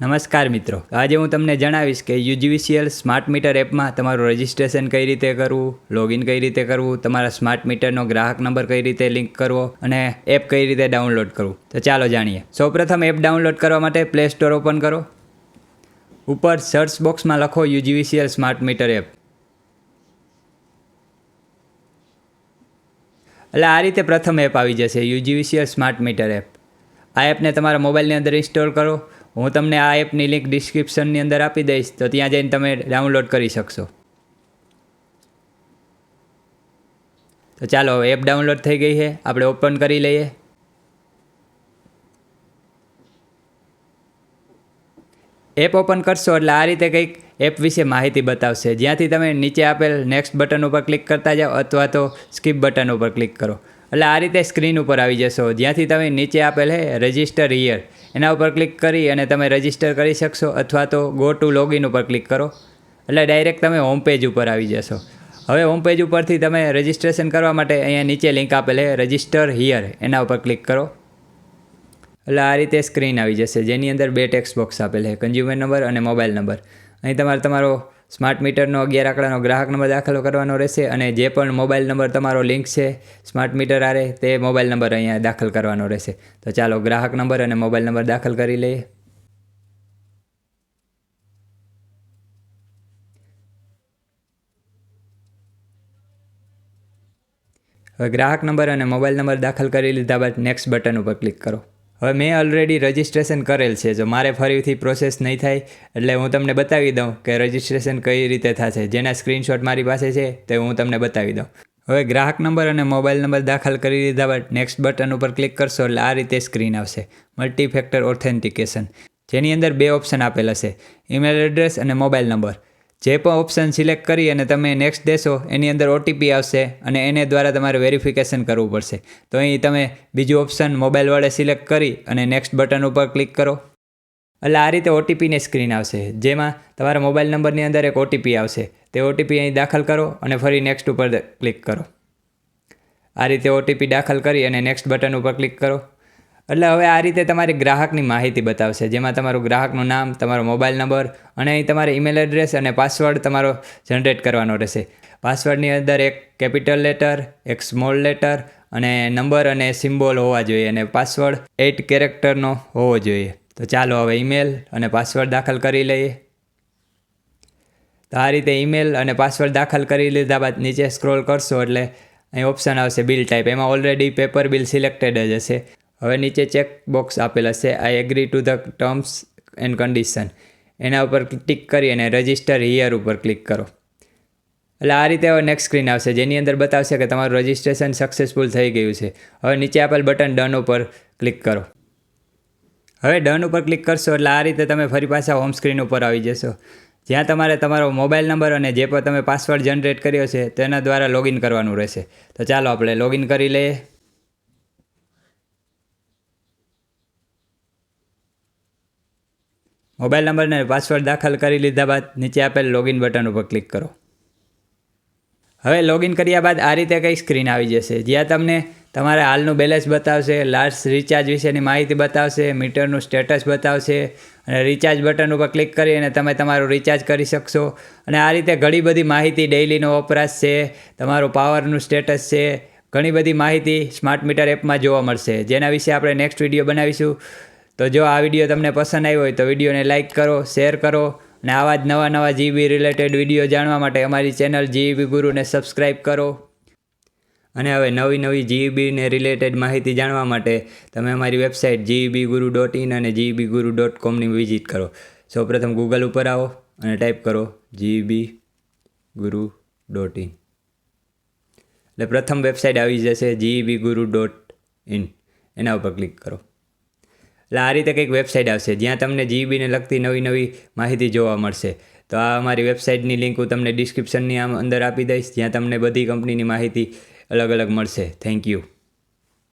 નમસ્કાર મિત્રો. આજે હું તમને જણાવીશ કે યુજીવીસીએલ સ્માર્ટ મીટર એપમાં તમારું રજિસ્ટ્રેશન કઈ રીતે કરવું, લોગિન કઈ રીતે કરવું, તમારા સ્માર્ટ મીટરનો ગ્રાહક નંબર કઈ રીતે લિંક કરવો અને એપ કઈ રીતે ડાઉનલોડ કરવું. તો ચાલો જાણીએ. સૌપ્રથમ એપ ડાઉનલોડ કરવા માટે પ્લે સ્ટોર ઓપન કરો. ઉપર સર્ચ બોક્સમાં લખો યુજીવીસીએલ સ્માર્ટ મીટર એપ. એટલે આ રીતે પ્રથમ એપ આવી જશે, યુજીવીસીએલ સ્માર્ટ મીટર એપ. આ એપને તમારા મોબાઈલની અંદર ઇન્સ્ટોલ કરો. હું તમને આ એપની લિંક ડિસ્ક્રિપ્શનની અંદર આપી દઈશ, તો ત્યાં જઈને તમે ડાઉનલોડ કરી શકશો. તો ચાલો એપ ડાઉનલોડ થઈ ગઈ છે. આપણે ઓપન કરી લઈએ. એપ ઓપન કરશો એટલે આ રીતે કંઈક એપ વિશે માહિતી બતાવશે. જ્યાંથી તમે નીચે આપેલ નેક્સ્ટ બટન ઉપર ક્લિક કરતા જાઓ, અથવા તો સ્કીપ બટન ઉપર ક્લિક કરો. એટલે આ રીતે સ્ક્રીન ઉપર આવી જશો. જ્યાંથી તમે નીચે આપેલ હે રજિસ્ટર હિયર એના ઉપર ક્લિક કરી અને તમે રજિસ્ટર કરી શકશો અથવા તો ગો ટુ લોગિન ઉપર ક્લિક કરો. એટલે ડાયરેક્ટ તમે હોમ પેજ ઉપર આવી જશો. હવે હોમ પેજ ઉપરથી તમે રજિસ્ટ્રેશન કરવા માટે અહીંયા નીચે લિંક આપેલ છે રજિસ્ટર હિયર એના ઉપર ક્લિક કરો. એટલે આ રીતે સ્ક્રીન આવી જશે. જેની અંદર બે ટેક્સ્ટ બોક્સ આપેલ છે કન્ઝ્યુમર નંબર અને મોબાઈલ નંબર અહીં તમારે તમારો સ્માર્ટ મીટરનો અગિયાર આંકડાનો ગ્રાહક નંબર દાખલ કરવાનો રહેશે અને જે પણ મોબાઈલ નંબર તમારો લિંક છે, સ્માર્ટ મીટર આરે, તે મોબાઈલ નંબર અહીંયા દાખલ કરવાનો રહેશે. તો ચાલો ગ્રાહક નંબર અને મોબાઈલ નંબર દાખલ કરી લઈએ. હવે ગ્રાહક નંબર અને મોબાઈલ નંબર દાખલ કરી લીધા બાદ નેક્સ્ટ બટન ઉપર ક્લિક કરો. હવે મેં ઓલરેડી રજિસ્ટ્રેશન કરેલ છે. જો મારે ફરીથી પ્રોસેસ નહીં થાય, એટલે હું તમને બતાવી દઉં કે રજિસ્ટ્રેશન કઈ રીતે થશે. જેના સ્ક્રીનશોટ મારી પાસે છે, તે હું તમને બતાવી દઉં. હવે ગ્રાહક નંબર અને મોબાઈલ નંબર દાખલ કરી દીધા બાદ નેક્સ્ટ બટન ઉપર ક્લિક કરશો, એટલે આ રીતે સ્ક્રીન આવશે. મલ્ટી ફેક્ટર ઓથેન્ટિકેશન જેની અંદર બે ઓપ્શન આપેલ હશે ઈમેલ એડ્રેસ અને મોબાઈલ નંબર જે પણ ઓપ્શન સિલેક્ટ કરી અને તમે નેક્સ્ટ દેશો, એની અંદર ઓટીપી આવશે અને એને દ્વારા તમારે વેરિફિકેશન કરવું પડશે. તો અહીં તમે બીજું ઓપ્શન મોબાઈલ વડે સિલેક્ટ કરી અને નેક્સ્ટ બટન ઉપર ક્લિક કરો. એટલે આ રીતે ઓટીપીની સ્ક્રીન આવશે. જેમાં તમારા મોબાઈલ નંબરની અંદર એક ઓટીપી આવશે. તે ઓટીપી અહીં દાખલ કરો અને ફરી નેક્સ્ટ ઉપર ક્લિક કરો. આ રીતે ઓટીપી દાખલ કરી અને નેક્સ્ટ બટન ઉપર ક્લિક કરો. એટલે હવે આ રીતે તમારી ગ્રાહકની માહિતી બતાવશે. જેમાં તમારું ગ્રાહકનું નામ, તમારો મોબાઈલ નંબર અને અહીં તમારે ઈમેલ એડ્રેસ અને પાસવર્ડ તમારો જનરેટ કરવાનો રહેશે. પાસવર્ડની અંદર એક કેપિટલ લેટર, એક સ્મોલ લેટર અને નંબર અને સિમ્બોલ હોવા જોઈએ અને પાસવર્ડ એટ કેરેક્ટરનો હોવો જોઈએ. તો ચાલો હવે ઈમેલ અને પાસવર્ડ દાખલ કરી લઈએ. તો આ રીતે ઈમેલ અને પાસવર્ડ દાખલ કરી લીધા બાદ નીચે સ્ક્રોલ કરશો એટલે અહીં ઓપ્શન આવશે બિલ ટાઈપ. એમાં ઓલરેડી પેપર બિલ સિલેક્ટેડ જ હશે. હવે નીચે ચેક બોક્સ આપેલ હશે I agree to the terms and condition એના ઉપર ટિક કરી અને રજિસ્ટર હિયર ઉપર ક્લિક કરો. એટલે આ રીતે હવે નેક્સ્ટ સ્ક્રીન આવશે. જેની અંદર બતાવશે કે તમારું રજિસ્ટ્રેશન સક્સેસફુલ થઈ ગયું છે. હવે નીચે આપેલ બટન ડન ઉપર ક્લિક કરો. હવે ડન ઉપર ક્લિક કરશો એટલે આ રીતે તમે ફરી પાછા હોમ સ્ક્રીન ઉપર આવી જશો. જ્યાં તમારે તમારો મોબાઈલ નંબર અને જે પણ તમે પાસવર્ડ જનરેટ કર્યો છે, તેના દ્વારા લોગિન કરવાનું રહેશે. તો ચાલો આપણે લોગિન કરી લઈએ. મોબાઈલ નંબર અને પાસવર્ડ દાખલ કરી લીધા બાદ નીચે આપેલ લોગિન બટન ઉપર ક્લિક કરો. હવે લોગિન કર્યા બાદ આ રીતે કંઈ સ્ક્રીન આવી જશે. જ્યાં તમને તમારે હાલનું બેલેન્સ બતાવશે લાસ્ટ રિચાર્જ વિશેની માહિતી બતાવશે, મીટરનું સ્ટેટસ બતાવશે, અને રિચાર્જ બટન ઉપર ક્લિક કરી અને તમે તમારું રિચાર્જ કરી શકશો. અને આ રીતે ઘણી બધી માહિતી ડેઇલીનો વપરાશ છે, તમારું પાવરનું સ્ટેટસ છે, ઘણી બધી માહિતી સ્માર્ટ મીટર એપમાં જોવા મળશે. જેના વિશે આપણે નેક્સ્ટ વીડિયો બનાવીશું. તો જો આ વીડિયો તમને પસંદ આવ્યો હોય તો વિડીયોને લાઇક કરો શેર કરો અને આવા જ નવા નવા જીબી રિલેટેડ વીડિયો જાણવા માટે અમારી ચેનલ જીબી ગુરુને સબસ્ક્રાઈબ કરો. અને હવે નવી નવી જીબીને રિલેટેડ માહિતી જાણવા માટે તમે અમારી website GB guru dot in અને જીબી ગુરુ ડોટ કોમની વિઝિટ કરો. સૌપ્રથમ ગૂગલ ઉપર આવો અને ટાઈપ કરો જીબી ગુરુ ડોટ ઇન એટલે પ્રથમ વેબસાઇટ આવી જશે જીબી ગુરુ ડોટ ઇન એના ઉપર ક્લિક કરો. એટલે આ રીતે કંઈક વેબસાઇટ આવશે, જ્યાં તમને જીબીને લગતી નવી નવી માહિતી જોવા મળશે. તો આ અમારી વેબસાઇટની લિંક હું તમને ડિસ્ક્રિપ્શનની આમ અંદર આપી દઈશ, જ્યાં તમને બધી કંપનીની માહિતી અલગ અલગ મળશે. Thank you